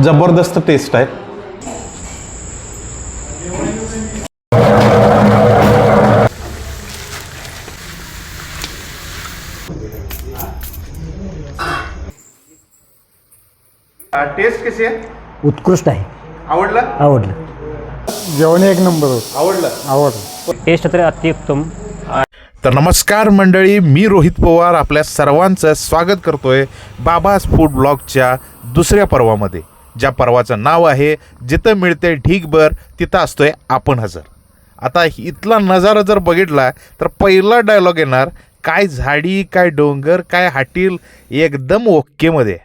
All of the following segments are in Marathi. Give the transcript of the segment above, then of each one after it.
जबरदस्त टेस्ट आहे. टेस्ट कशी आहे? उत्कृष्ट आहे. आवडलं? आवडलं. जेवण एक नंबर होतं. आवडलं? आवडलं. टेस्ट तर अत्युत्तम तर नमस्कार मंडळी मी रोहित पवार आपल्या सर्वांचं स्वागत करतोय बाबाज फूड ब्लॉगच्या दुसऱ्या पर्वामध्ये. ज्या पर्वाचं नाव आहे जिथं मिळते ढीकभर तिथं असतोय आपण हजर. आता इथला नजारा जर बघितला तर पहिला डायलॉग येणार काय झाडी काय डोंगर काय हाटील एकदम ओकेमध्ये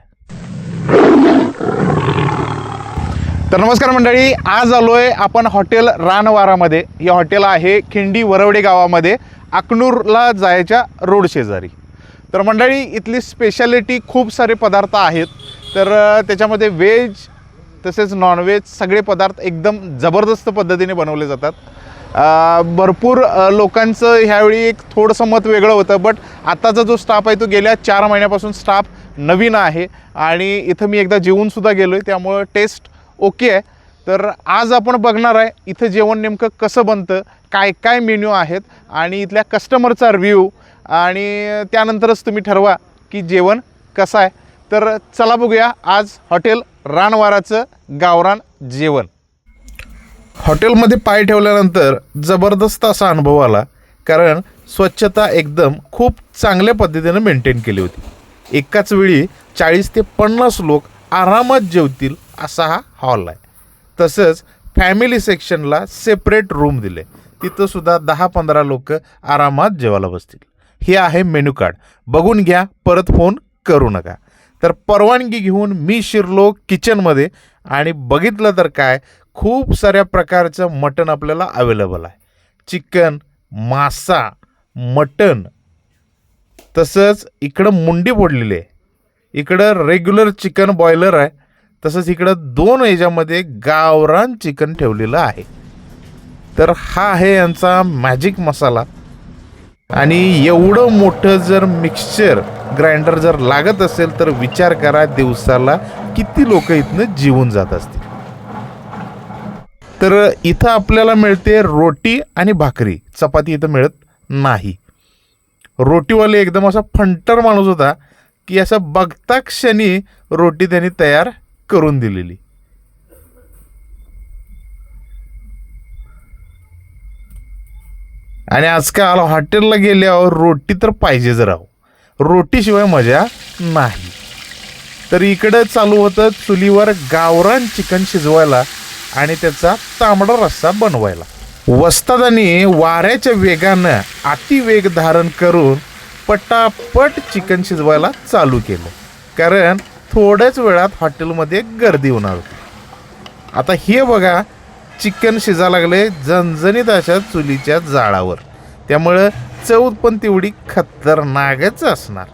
तर नमस्कार मंडळी आज आलोय आपण हॉटेल रानवारामध्ये. हे हॉटेल आहे खिंडी वरवडे गावामध्ये अकनूरला जायच्या रोड शेजारी. तर मंडळी इथली स्पेशालिटी खूप सारे पदार्थ आहेत. तर त्याच्यामध्ये व्हेज तसेच नॉनव्हेज सगळे पदार्थ एकदम जबरदस्त पद्धतीने बनवले जातात. भरपूर लोकांचं ह्यावेळी एक थोडंसं मत वेगळं होतं बट आत्ताचा जो स्टाफ आहे तो गेल्या चार महिन्यापासून स्टाफ नवीन आहे आणि इथं मी एकदा जेवूनसुद्धा गेलो आहे त्यामुळं टेस्ट ओके आहे. तर आज आपण बघणार आहे इथं जेवण नेमकं कसं बनतं काय काय मेन्यू आहेत आणि इथल्या कस्टमरचा रिव्ह्यू आणि त्यानंतरच तुम्ही ठरवा की जेवण कसं आहे. तर चला बघूया आज हॉटेल रानवाराचं गावरान जेवण. हॉटेलमध्ये पाय ठेवल्यानंतर जबरदस्त असा अनुभव आला कारण स्वच्छता एकदम खूप चांगल्या पद्धतीनं मेंटेन केली होती. एकाच वेळी चाळीस ते पन्नास लोक आरामात जेवतील असा हा हॉल आहे. तसंच फॅमिली सेक्शनला सेपरेट रूम दिले. तिथंसुद्धा दहा पंधरा लोक आरामात जेवायला बसतील. हे आहे मेन्यू कार्ड बघून घ्या परत फोन करू नका. तर परवानगी घेऊन मी शिरलो किचनमध्ये आणि बघितलं तर काय खूप साऱ्या प्रकारचं मटण आपल्याला अवेलेबल आहे. चिकन मासा मटण. तसंच इकडं मुंडी फोडलेली आहे. इकडं रेग्युलर चिकन बॉयलर आहे. तसंच इकडं दोन याच्यामध्ये गावरान चिकन ठेवलेलं आहे. तर हा आहे यांचा मॅजिक मसाला. आणि एवढं मोठं जर मिक्सचर ग्राइंडर जर लागत असेल तर विचार करा दिवसाला किती लोक इथनं जीवन जात असतील. तर इथं आपल्याला मिळते रोटी आणि भाकरी. चपाती इथं मिळत नाही. रोटीवाले एकदम असा फंटर माणूस होता की असं बघता क्षणी रोटी त्यांनी तयार करून दिलेली. आणि आजकाल हॉटेलला गेल्यावर रोटी तर पाहिजेच राहू रोटीशिवाय मजा नाही. तर इकडं चालू होतं चुलीवर गावरान चिकन शिजवायला आणि त्याचा तांबडा रस्सा बनवायला. वस्तादानी वाऱ्याच्या वेगानं अतिवेग धारण करून पटापट चिकन शिजवायला चालू केलं. कारण थोड्याच वेळात हॉटेलमध्ये गर्दी होणार होती. आता हे बघा चिकन शिजा लागले झणझणीत अशा चुलीच्या जाळावर. त्यामुळं चव पण तेवढी खतरनाकच असणार.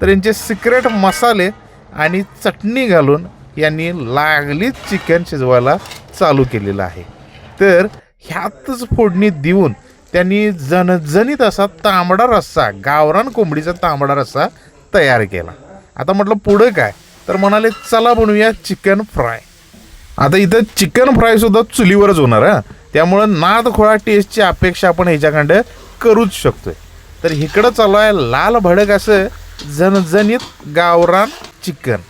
तर यांचे सिक्रेट मसाले आणि चटणी घालून यांनी लागलीच चिकन शिजवायला चालू केलेलं आहे. तर ह्यातच फोडणी देऊन त्यांनी जणजणीत असा तांबडा रस्सा गावरान कोंबडीचा तांबडा रस्सा तयार केला. आता म्हटलं पुढं काय? तर म्हणाले चला बनवूया चिकन फ्राय. आता इथं चिकन फ्राय सुद्धा चुलीवरच होणार हा. त्यामुळं नाद खोळा टेस्टची अपेक्षा आपण ह्याच्याकडं करूच शकतोय. तर इकडं चालू आहे लाल भडक असं झणझणीत गावरान चिकन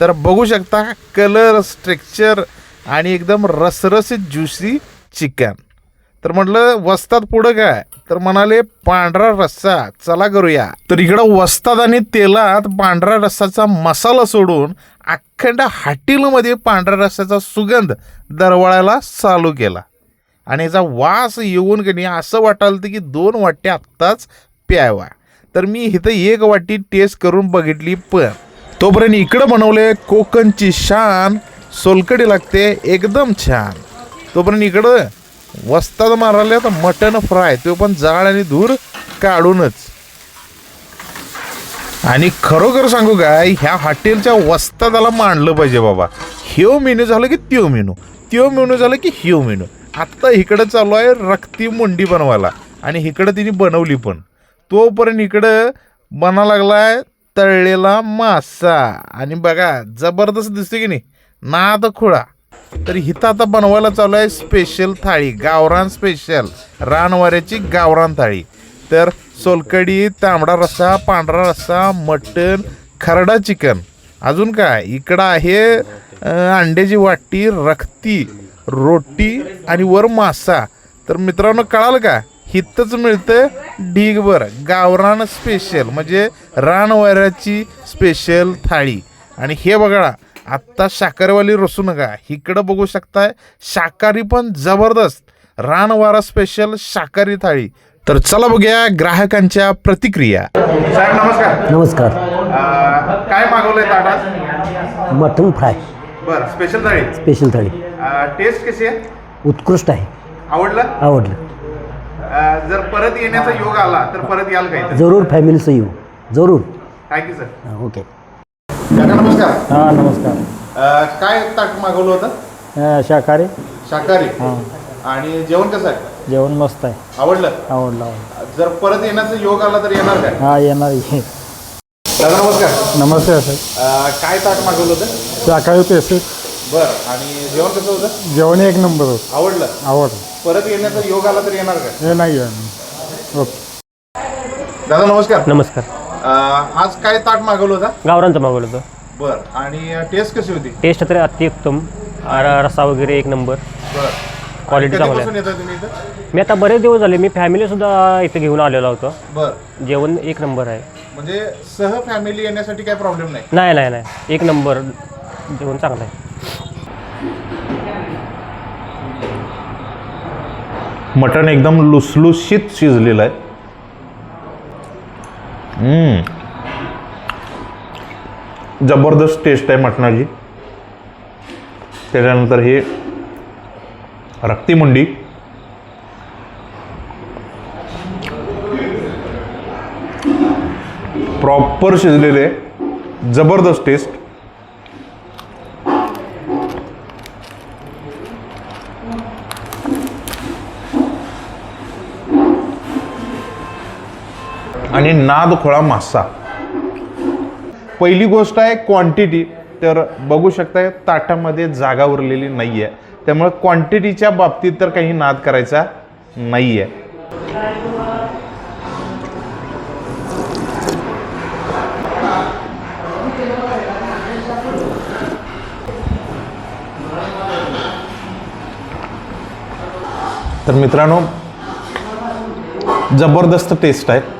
तर बघू शकता कलर स्ट्रक्चर आणि एकदम रसरसीत ज्युसी चिकन तर म्हटलं वस्तात पुढं काय? तर म्हणाले पांढरा रस्सा चला करूया. तर इकडं वस्तात आणि तेलात पांढऱ्या रस्साचा मसाला सोडून अखंड हाटीलमध्ये पांढऱ्या रस्स्याचा सुगंध दरवळायला चालू केला. आणि याचा वास येऊन की असं वाटालं की दोन वाट्या आत्ताच प्यावा. तर मी इथं एक वाटी टेस्ट करून बघितली पण. तोपर्यंत इकडं बनवले कोकणची शान सोलकडी लागते एकदम छान. तोपर्यंत इकडं वस्तात मारायला तर मटन फ्राय. तो पण जाळ आणि धूर काढूनच. आणि खरोखर सांगू काय ह्या हॉटेलच्या वस्तादाला मांडलं पाहिजे बाबा. ह्यो मेनू झालं की त्यो मेनू. त्यो मेनू झालं की ह्यो मेनू. आत्ता इकडं चालू आहे रक्ती मुंडी बनवायला. आणि इकडं तिने बनवली पण. तोपर्यंत इकडं बना लागलाय तळलेला मासा. आणि बघा जबरदस्त दिसते की नाही. ना तर खुळा. तर हिथं आता बनवायला चालू आहे स्पेशल थाळी गावरान स्पेशल रानवाऱ्याची गावरान थाळी. तर सोलकडी तांबडा रस्सा पांढरा रस्सा मटण खरडा चिकन. अजून काय? इकडं आहे अंड्याची वाटी रक्ती रोटी आणि वर मासा. तर मित्रांनो कळालं का? हिथंच मिळतं ढीगभर. गावरान स्पेशल म्हणजे रानवाऱ्याची स्पेशल थाळी. आणि हे बघा आत्ता शाकाहारीवाली रसू नका. इकडं बघू शकताय शाकाहारी पण जबरदस्त. रानवारा स्पेशल शाकाहारी थाळी. तर चला बघूया ग्राहकांच्या प्रतिक्रिया. साहेब नमस्कार. नमस्कार. काय मागवलंय ताटात मटन फ्राय. बरं special thali. Special thali. Taste कशी आहे? उत्कृष्ट आहे. आवडलं? आवडलं. जर परत येण्याचा योग आला तर परत याल काय जरूर फॅमिलीचं येऊ. जरूर. थँक्यू सर ओके काका नमस्कार. हां नमस्कार. अ, काय ताट मागवलं होतं? अं, शाकाहारी. शाकाहारी. हां. आणि जेवण कसं आहे? जेवण मस्त आहे. आवडलं? आवडलं आवडलं. जर परत येण्याचा योग आला तर येणार काय? हां येणार आहे. दादा नमस्कार. नमस्ते साहेब अ, काय ताट मागवलं होतं? शाकाहारी पेसे बरं. आणि जेवण कसं होतं? जेवण एक नंबर होतं. आवडलं? आवडलं. परत येण्याचा योग आला तर येणार काय? हे नाही आहे ओके. दादा नमस्कार. नमस्कार. आज काय ताट मागवलं होतं? गावरांचं मागवलं होतं. बरं. आणि टेस्ट कशी होती? टेस्ट तर अतिउत्तम आ- रस्सा वगैरे एक नंबर. बरं. क्वालिटी चांगली कधीपासून आहे येतं तुम्ही इथं? मी आता बरेच दिवस झाले मी फॅमिलीसुद्धा इथे घेऊन आलेलो होतो. बरं. जेवण एक नंबर आहे. म्हणजे सह फॅमिली येण्यासाठी काही प्रॉब्लेम नाही? नाही नाही नाही. एक नंबर. जेवण चांगलं आहे. मटण एकदम लुसलुशीत शिजलेलं आहे. जबरदस्त टेस्ट आहे मटणाची. त्याच्यानंतर हे रक्तीमुंडी प्रॉपर शिजलेले जबरदस्त टेस्ट आणि नाद खोळा मासा. पहिली गोष्ट आहे क्वांटिटी तर बघू शकता ताटामध्ये जागा उरलेली नाही आहे त्यामुळे क्वांटिटीच्या बाबतीत तर काही नाद करायचा नाही आहे तर मित्रांनो जबरदस्त टेस्ट आहे.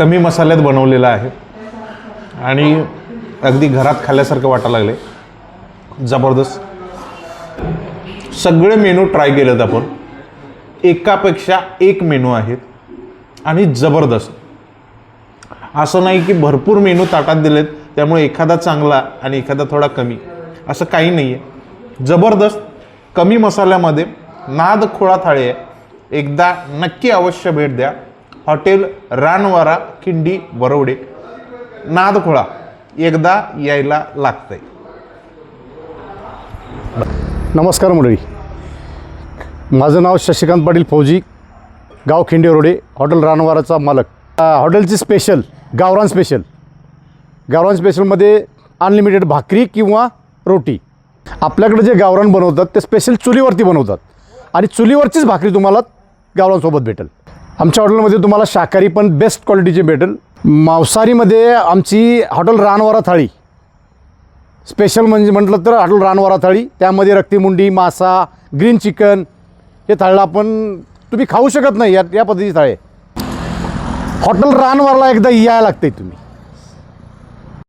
कमी मसाल्यात बनवलेलं आहे. आणि अगदी घरात खाल्ल्यासारखं वाटायला लागले जबरदस्त. सगळे मेनू ट्राय केलेत आपण. एकापेक्षा एक मेनू आहेत. आणि जबरदस्त. असं नाही की भरपूर मेनू ताटात दिलेत त्यामुळे एखादा चांगला आणि एखादा थोडा कमी. असं काही नाही आहे जबरदस्त. कमी मसाल्यामध्ये नाद खोळा थाळी आहे. एकदा नक्की अवश्य भेट द्या. हॉटेल रानवारा खिंडी बरवडे नादखोळा एकदा यायला लागतंय. नमस्कार मंडळी. माझं नाव शशिकांत पाटील फौजी गाव खिंडे रोडे हॉटेल रानवाराचा मालक. हॉटेलची स्पेशल गावरान स्पेशल गावरान स्पेशलमध्ये अनलिमिटेड भाकरी किंवा रोटी. आपल्याकडे जे गावरान बनवतात ते स्पेशल चुलीवरती बनवतात. आणि चुलीवरचीच भाकरी तुम्हाला गावरानसोबत भेटेल. आमच्या हॉटेलमध्ये तुम्हाला शाकाहारी पण बेस्ट क्वालिटीची भेटेल. मांसाहारीमध्ये आमची हॉटेल रानवारा थाळी. स्पेशल म्हणजे म्हटलं तर हॉटेल रानवारा थाळी. त्यामध्ये रक्तीमुंडी मासा ग्रीन चिकन हे थाळीला आपण तुम्ही खाऊ शकत नाही या या पद्धतीची थाळी हॉटेल रानवारला एकदा यायला लागते तुम्ही.